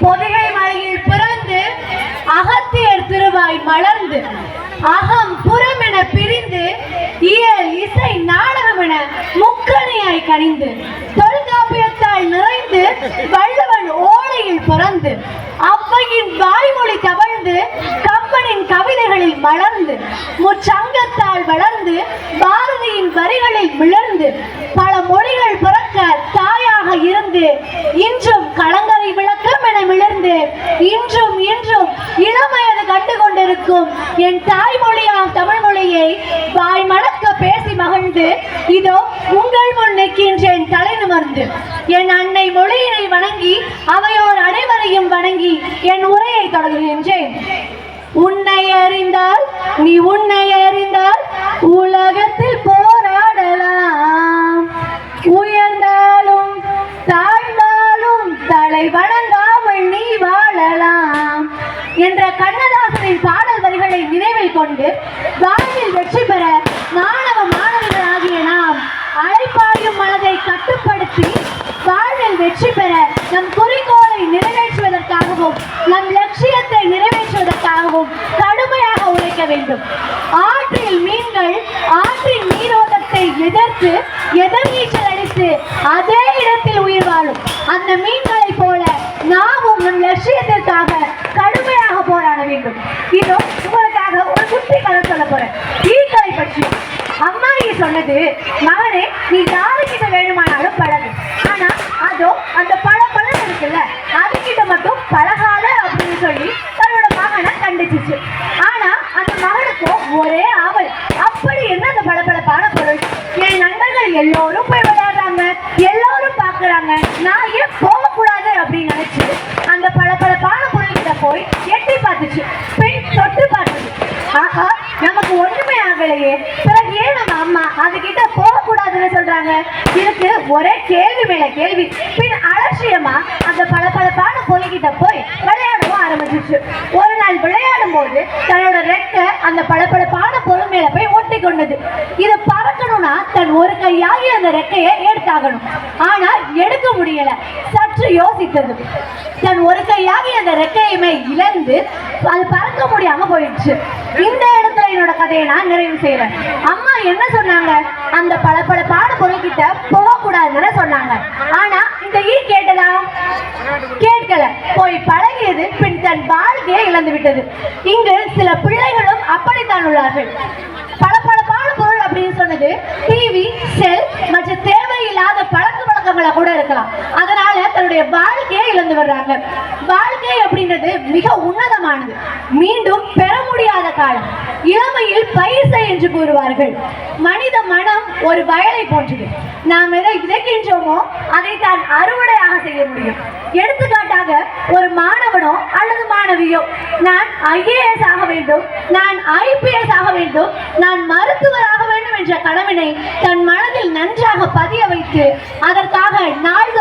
பொதிகை மலையில் பிறந்து அகத்தியர் திருவாய் மலர்ந்து அகம் புறம் என பிரிந்து இயல் இசை நாடகம் என முக்கணியாய் கனிந்து தொல்காப்பியத்தால் நிறைந்து வள்ளுவன் ஓலையில் பிறந்து அவ்வையின் வாய்மொழி தவழ்ந்து கம்பனின் கவிதைகளில் மலர்ந்து முச்சங்கத்தால் வளர்ந்து பாரதியின் வரிகளில் மிளர்ந்து கண்டு கொண்டிருக்கும் என் தாய்மொழியாம் தமிழ் மொழியை வாய் மணக்க பேசி மகிழ்ந்து இதோ உங்கள் முன் நிற்கின்றேன் தலை நிமர்ந்து. என் அன்னை மொழியினை வணங்கி அவையோர் அனைவரையும் வணங்கி என் உரையை தொடங்குகின்றேன் உன்னை அறிந்தால் நீ உன்னை அறிந்தால் உலகத்தில் போராடலாம். உயர்ந்தாலும் தாழ்ந்தாலும் தலை வணங்காமல் நீ வாழலாம். என்ற கண்ணதாசனின் பாடல் வரிகளை நினைவில் கொண்டு வாழ்வில் வெற்றி பெற மாணவ மாணவிகளாகிய நாம் அழைப்பாயும் மனதை கட்டுப்படுத்தி வாழ்வில் வெற்றி பெற நம் குறிக்கோளை நிறைவேற்றுவதற்காகவும் நம் லட்சியத்தை நிறைவேற்றுவதற்காகவும் கடுமையாக உழைக்க வேண்டும். ஆற்றில் மீன்கள் ஆற்றின் நீரோட்டத்தை எதிர்த்து எதிர்நீச்சல் அடித்து அதே இடத்தில் உயிர் வாழும் அந்த மீன்களைப் போல நாமும் நம் லட்சியத்திற்காக கடுமையாக போராட இன்னும் இதோ உங்களுக்காக ஒரு குட்டி கதை சொல்ல போறேன். ஈக்களை பற்றி. அம்மா நீ சொன்னது மகனே நீ யாருக்கிட்ட வேணுமானாலும் பழகு. ஆனா அதோ அந்த பழ பழம் இருக்குல்ல அதுக்கிட்ட மட்டும் பழகாத அப்படின்னு சொல்லி தன்னோட மகனை கண்டிச்சிச்சு. ஆனா அந்த மகனுக்கும் ஒரே ஆவல். அப்படி என்ன அந்த பளபளப்பான பொருள்? என் நண்பர்கள் எல்லோரும் போய் விளையாடுறாங்க எல்லாரும் பாக்குறாங்க நான் எப்போ போகக்கூடாது அப்படின்னு நினைச்சு அந்த பளபளப்பான பொருள்கிட்ட போய் எட்டி பார்த்துச்சு பின் தொட்டு பார்த்தது ஆஹா நமக்கு ஒண்ணுமே ஆகலையே பிறகு ஏன் நம்ம அம்மா அதுகிட்ட போகக்கூடாதுன்னு சொல்றாங்க. இதுக்கு ஒரே கேள்வி மேல கேள்வி. பின் அலட்சியமா அந்த பளபளப்பான பொருள்கிட்ட போய் விளையாடவும் ஆரம்பிச்சிச்சு ஒரு நாள் விளையாடும் போது தன்னோட ரெக்க அந்த பளபளப்பான பொருள் மேல போய் ஒட்டி கொண்டது. இதை பறக்கணும்னா தன் ஒரு கையாகி அந்த ரெக்கையை எடுத்தாகணும். ஆனா எடுக்க முடியல. சற்று யோசித்தது. தன் ஒரு கையாகி அந்த ரெக்கையுமே இழந்து அது பறக்க முடியாம போயிடுச்சு. இந்த என்னோட கதையை நான் நிறைவு செய்யறேன் அம்மா என்ன சொன்னாங்க? அந்த பளபளப்பான பொருள்கிட்ட போகக்கூடாதுன்னு சொன்னாங்க. ஆனா இந்த ஈ கேட்டதா? கேட்கல. போய் பழகியது பின் தன் வாழ்க்கையை இழந்து விட்டது. இங்கு சில பிள்ளைகளும் அப்படித்தான் உள்ளார்கள். பல பல பளபளப்பான பொருள் அப்படின்னு சொன்னது டிவி செல் மற்றும் தேவையில்லாத பழக்க வழக்கங்களை கூட இருக்கலாம். அதனால தன்னுடைய வாழ்க்கையை இழந்து வர்றாங்க வாழ்க்கை அப்படின்றது மிக உன்னதமானது. மீண்டும் பெற முடியாத காலம். இளமையில் பயிர் என்று கூறுவார்கள். மனித மனம் ஒரு வயலை போன்றது. நாம் எதை விதைக்கின்றோமோ அதை தான் அறுவடையாக செய்ய முடியும். எடுத்துக்காட்டாக ஒரு மாணவனோ அல்லது மாணவியோ நான் ஐஏஎஸ் ஆக வேண்டும் நான் ஐபிஎஸ் ஆக வேண்டும் நான் மருத்துவராக வேண்டும் என்ற கடவினை தன் மனதில் நன்றாக பதிய வைத்து அதற்காக நாள்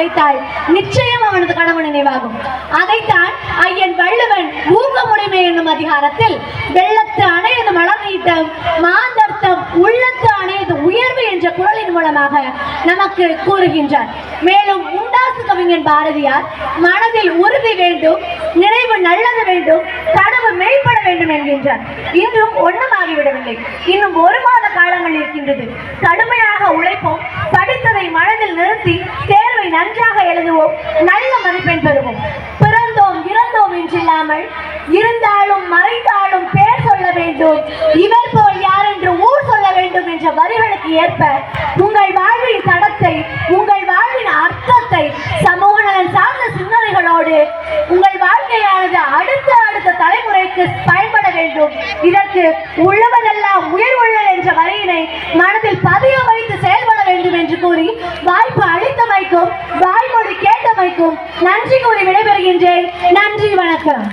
கடுமையாக உழைத்தால் நிச்சயம் அவனது கணவன் நினைவாகும். அதைத்தான் ஐயன் வள்ளுவன் ஊக்கமுடைமை என்னும் அதிகாரத்தில் வெள்ளத்து அணையது மலர்நீட்டம் மாந்தர்த்தம் உள்ளத்து அணையது உயர்வு என்ற குரலின் மூலமாக நமக்கு கூறுகின்றார். மேலும் உண்டாசு கவிஞன் பாரதியார் மனதில் உறுதி வேண்டும் நினைவு நல்லது வேண்டும் கனவு மேம்பட வேண்டும் என்கின்றார். இன்றும் ஒண்ணுமாகிவிடவில்லை. இன்னும் ஒரு மாத காலங்கள் இருக்கின்றது. கடுமையாக உழைப்போம் படித்ததை மனதில் நிறுத்தி தேர்வை நன்றாக எழுதுவோம். நல்ல மதிப்பெண் பெறுவோம். பிறந்தோம் இறந்தோம் என்றில்லாமல் இருந்தாலும் மறைந்தாலும் பேர் சொல்ல வேண்டும். இவர் போல் யார் என்று ஊர் சொல்ல வேண்டும் என்ற வரிகளுக்கு ஏற்ப உங்கள் வாழ்வின் தடத்தை உங்கள் வாழ்வின் அர்த்தத்தை சமூக நலன் சார்ந்த சிந்தனைகளோடு உங்கள் வாழ்க்கையானது அடுத்த அடுத்த தலைமுறைக்கு பயன்பட வேண்டும். இதற்கு உள்ளவனெல்லாம் உயர்வுள்ளல் என்ற வரியினை மனதில் பதிய வைத்து கூறி வாய்ப்பு அளித்தமைக்கும் வாய்மொழி கேட்டமைக்கும் நன்றி கூறி விடைபெறுகின்றேன். நன்றி வணக்கம்.